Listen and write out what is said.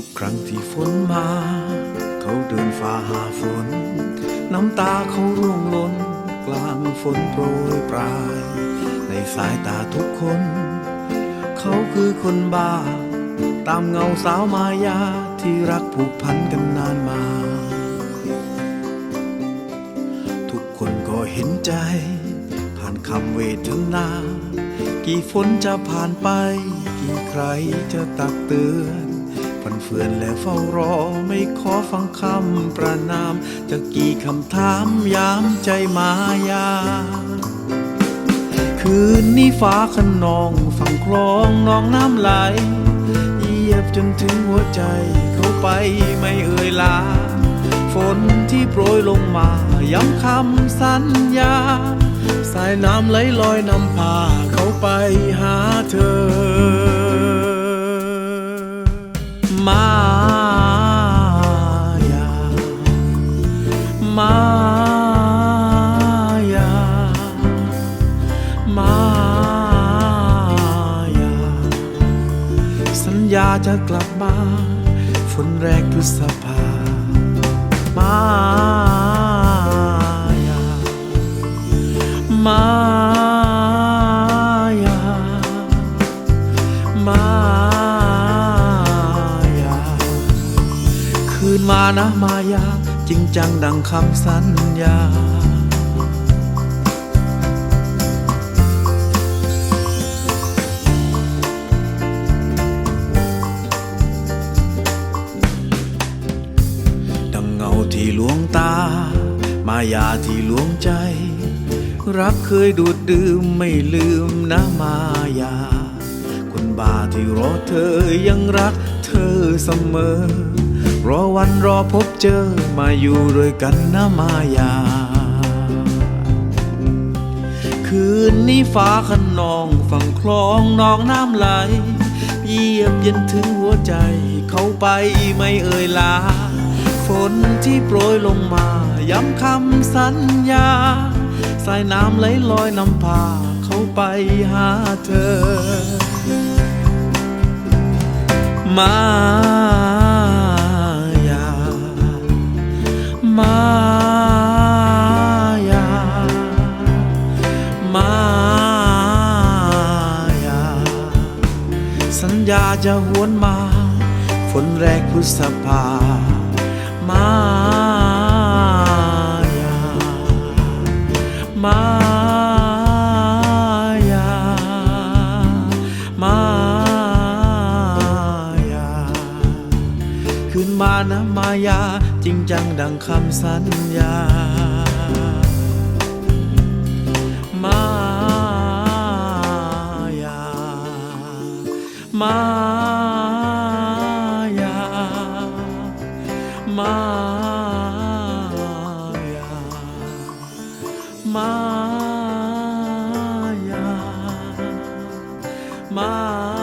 ทุกครั้งที่ฝนมา เขาเดินฝ่าหาฝน น้ำตาเขาร่วงหล้น กลางฝนโปรยปลาย ในสายตาทุกคน เขาคือคนบ้า ตามเงาสาวมายาที่รักผูกพันกันนานมา ทุกคนก็เห็นใจ ผ่านคำเวทนา กี่ฝนจะผ่านไป กี่ใครจะตักเตือน ฟันเฟือนและเฝ้ารอไม่ขอฟังคำประนามจะกี่คำถามยามใจมายา คืนนี้ฟ้าขนองฝั่งคลองนองน้ำไหลเหยียบจนถึงหัวใจเข้าไปไม่เอ่ยลา ฝนที่โปรยลงมาย้ำคำสัญญา สายน้ำไหลลอยนำพาเขาไปหาเธอ มายามายามายาสัญญาจะกลับมาฝนแรกพฤษภามายามาย มานะมายา จริงจังดังคำสัญญา ดังเงาที่ลวงตา มายาที่ลวงใจ รักเคยดูดดื่มไม่ลืมนะมายา คนบ้าที่รอเธอยังรักเธอเสมอ รอวันรอพบเจอมาอยู่ด้วยกันนะมายา คืนนี้ฟ้าขนองฝั่งคลองนองน้ำไหล เยียบเย็นถึงหัวใจเขาไปไม่เอ่ยลา ฝนที่โปรยลงมา ย้ำคำสัญญา สายน้ำไหลลอยนำพาเขาไปหาเธอ มา สัญญาจะหวนมา ฝนแรกพฤษภา มายา มายา มายา คืนมานะมายา จริงจังดังคำสัญญา มายามาย